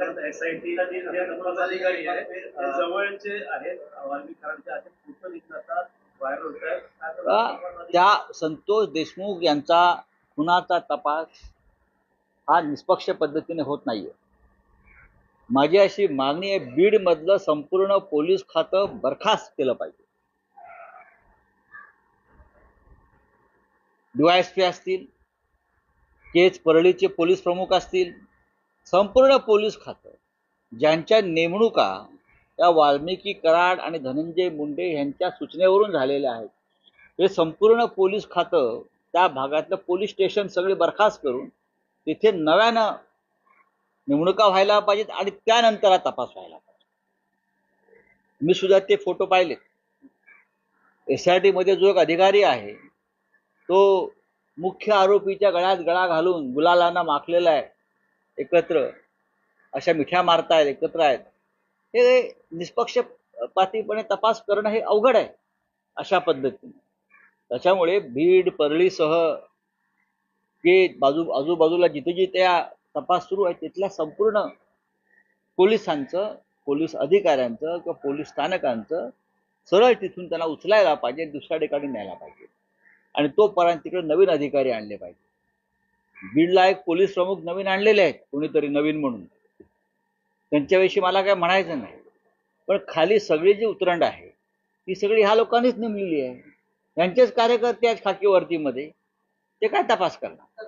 SIT अधिकारी जवळचे आहेत. त्या संतोष देशमुख यांचा खुनाचा तपास हा निष्पक्ष पद्धतीने होत नाहीये. माझी अशी मागणी आहे बीडमधलं संपूर्ण पोलीस खातं बरखास्त केलं पाहिजे. डीवायएसपी असतील केज परळीचे पोलीस प्रमुख असतील संपूर्ण पोलीस खातं ज्यांच्या नेमणुका त्या वाल्मिकी कराड आणि धनंजय मुंडे यांच्या सूचनेवरून झालेल्या आहेत हे संपूर्ण पोलीस खातं त्या भागातलं पोलीस स्टेशन सगळे बरखास्त करून तिथे नव्यानं नेमणुका व्हायला पाहिजेत आणि त्यानंतर हा तपास व्हायला पाहिजे. मी सुद्धा ते फोटो पाहिले. एस आय टीमध्ये जो एक अधिकारी आहे तो मुख्य आरोपीच्या गळ्यात गळा घालून गुलालांना माखलेला आहे. एकत्र अशा मिठ्या मारतायत एकत्र आहेत. हे निष्पक्षपातीपणे तपास करणं हे अवघड आहे अशा पद्धतीने. त्याच्यामुळे बीड परळीसह जे बाजू आजूबाजूला जिथे जिथे तपास सुरू आहे तिथल्या संपूर्ण पोलिसांचं पोलीस अधिकाऱ्यांचं किंवा पोलीस स्थानकांचं सरळ तिथून त्यांना उचलायला पाहिजे दुसऱ्या ठिकाणी न्यायला पाहिजे. आणि तोपर्यंत तिकडे नवीन अधिकारी आणले पाहिजे. बीडला एक पोलीस प्रमुख नवीन आणलेले आहेत कोणीतरी नवीन म्हणून. त्यांच्याविषयी मला काय म्हणायचं नाही. पण खाली सगळी जी उतरंड आहे ती सगळी ह्या लोकांनीच नेमलेली आहे. त्यांचेच कार्यकर्ते आहेत खाकी वर्दीमध्ये ते काय तपास करणार?